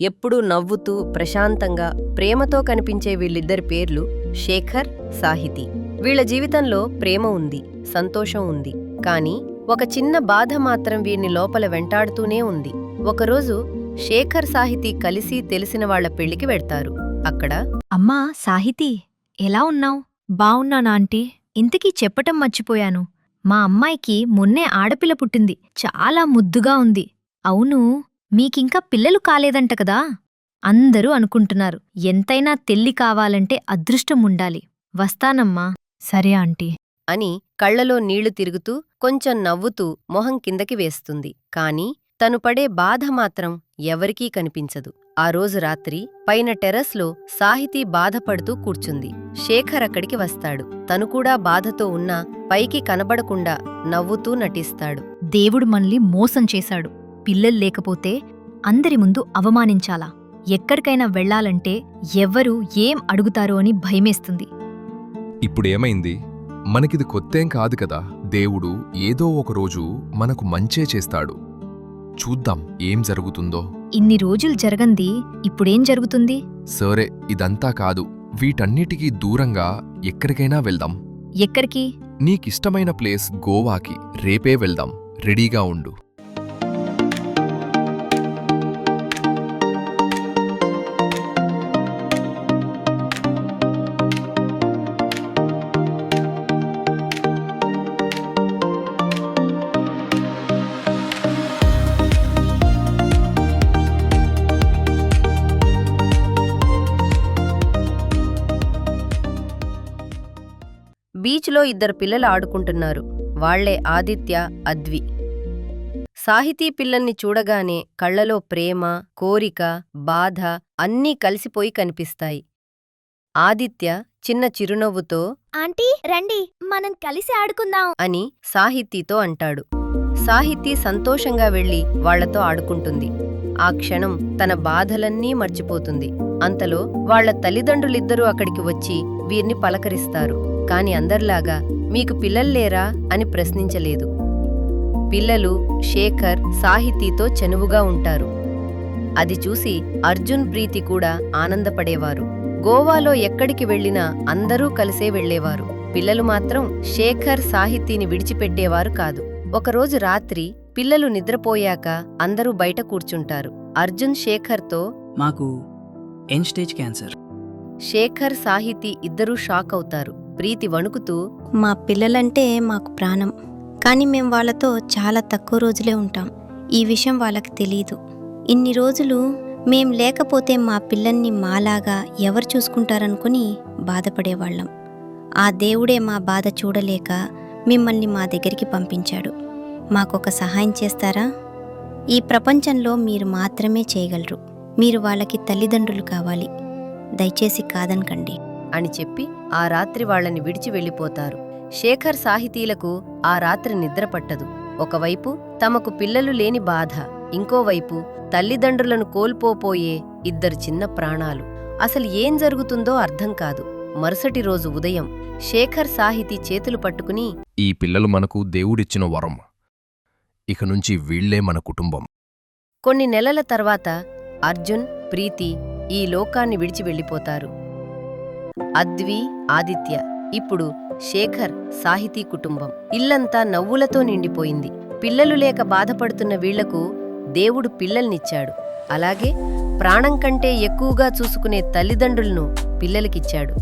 ఎప్పుడూ నవ్వుతూ ప్రశాంతంగా ప్రేమతో కనిపించే వీళ్ళిద్దరి పేర్లు శేఖర్ సాహితి. వీళ్ళ జీవితంలో ప్రేమ ఉంది సంతోషం ఉంది. కాని ఒక చిన్న బాధ మాత్రం వీరిని లోపల వెంటాడుతూనే ఉంది. ఒకరోజు శేఖర్ సాహితి కలిసి తెలిసిన వాళ్ళ పెళ్ళికి వెళ్తారు. అక్కడ అమ్మా సాహితీ ఎలా ఉన్నావ్? బావున్నానా ఆంటీ? ఇంతకీ చెప్పటం మర్చిపోయాను. మా అమ్మాయికి మొన్నే ఆడపిల్ల పుట్టింది. చాలా ముద్దుగా ఉంది. అవును మీకింకా పిల్లలు కాలేదంట కదా? అందరూ అనుకుంటున్నారు ఎంతైనా తెల్లి కావాలంటే అదృష్టం ఉండాలి. వస్తానమ్మా. సరే ఆంటీ. అని కళ్ళలో నీళ్ళు తిరుగుతూ కొంచెం నవ్వుతూ మొహం కిందకి వేస్తుంది. కాని తను పడే బాధ మాత్రం ఎవరికీ కనిపించదు. ఆ రోజు రాత్రి పైన టెర్రస్లో సాహితీ బాధపడుతూ కూర్చుంది. శేఖర్ అక్కడికి వస్తాడు. తను కూడా బాధతో ఉన్నా పైకి కనబడకుండా నవ్వుతూ నటిస్తాడు. దేవుడు మనల్ని మోసం చేశాడు. పిల్లలు లేకపోతే అందరి ముందు అవమానించాలా? ఎక్కడికైనా వెళ్ళాలంటే ఎవ్వరూ ఏం అడుగుతారో అని భయమేస్తుంది. ఇప్పుడేమైంది? మనకిది కొత్తేం కాదు కదా. దేవుడు ఏదో ఒకరోజు మనకు మంచే చేస్తాడు. చూద్దాం ఏం జరుగుతుందో. ఇన్ని రోజులు జరగంది ఇప్పుడేం జరుగుతుంది? సరే ఇదంతా కాదు. వీటన్నిటికీ దూరంగా ఎక్కడికైనా వెళ్దాం. ఎక్కడికి? నీకిష్టమైన ప్లేస్ గోవాకి. రేపే వెళ్దాం. రెడీగా ఉండు. బీచ్లో ఇద్దరు పిల్లలు ఆడుకుంటున్నారు. వాళ్ళే ఆదిత్య అద్వి. సాహితీ పిల్లల్ని చూడగానే కళ్ళలో ప్రేమ కోరిక బాధ అన్నీ కలిసిపోయి కనిపిస్తాయి. ఆదిత్య చిన్న చిరునవ్వుతో ఆంటీ రండి మనం కలిసి ఆడుకుందాం అని సాహితీతో అంటాడు. సాహితీ సంతోషంగా వెళ్ళి వాళ్ళతో ఆడుకుంటుంది. ఆ క్షణం తన బాధలన్నీ మర్చిపోతుంది. అంతలో వాళ్ళ తల్లిదండ్రులిద్దరూ అక్కడికి వచ్చి వీర్ని పలకరిస్తారు. కాని అందర్లాగా మీకు పిల్లల్లేరా అని ప్రశ్నించలేదు. పిల్లలు శేఖర్ సాహితీతో చనువుగా ఉంటారు. అది చూసి అర్జున్ ప్రీతి కూడా ఆనందపడేవారు. గోవాలో ఎక్కడికి వెళ్ళినా అందరూ కలిసే వెళ్ళేవారు పిల్లలు మాత్రం శేఖర్ సాహితీని విడిచిపెట్టేవారు కాదు. ఒకరోజు రాత్రి పిల్లలు నిద్రపోయాక అందరూ బయట కూర్చుంటారు. అర్జున్ శేఖర్తో మాకు ఎన్ స్టేజ్ క్యాన్సర్. శేఖర్ సాహితీ ఇద్దరూ షాక్ అవుతారు. ప్రీతి వణుకుతూ మా పిల్లలంటే మాకు ప్రాణం. కానీ మేం వాళ్ళతో చాలా తక్కువ రోజులే ఉంటాం. ఈ విషయం వాళ్ళకి తెలియదు ఇన్ని రోజులు మేం లేకపోతే మా పిల్లల్ని మాలాగా ఎవరు చూసుకుంటారనుకుని బాధపడేవాళ్ళం. ఆ దేవుడే మా బాధ చూడలేక మిమ్మల్ని మా దగ్గరికి పంపించాడు. మాకొక సహాయం చేస్తారా? ఈ ప్రపంచంలో మీరు మాత్రమే చేయగలరు. మీరు వాళ్ళకి తల్లిదండ్రులు కావాలి. దయచేసి కాదనకండి. అని చెప్పి ఆ రాత్రి వాళ్ళని విడిచి వెళ్ళిపోతారు. శేఖర్ సాహితీలకు ఆ రాత్రి నిద్ర పట్టదు. ఒకవైపు తమకు పిల్లలు లేని బాధ ఇంకోవైపు తల్లిదండ్రులను కోల్పోపోయే ఇద్దరు చిన్న ప్రాణాలు. అసలు ఏం జరుగుతుందో అర్థం కాదు. మరుసటి రోజు ఉదయం శేఖర్ సాహితీ చేతులు పట్టుకుని ఈ పిల్లలు మనకు దేవుడిచ్చిన వరం. ఇక నుంచి వీళ్ళే మన కుటుంబం. కొన్ని నెలల తర్వాత అర్జున్ ప్రీతి ఈ లోకాన్ని విడిచి వెళ్ళిపోతారు. అద్వి ఆదిత్య ఇప్పుడు శేఖర్ సాహితీ కుటుంబం. ఇల్లంతా నవ్వులతో నిండిపోయింది. పిల్లలు లేక బాధపడుతున్న వీళ్ళకు దేవుడు పిల్లల్నిచ్చాడు. అలాగే ప్రాణం కంటే ఎక్కువగా చూసుకునే తల్లిదండ్రులను పిల్లలకిచ్చాడు.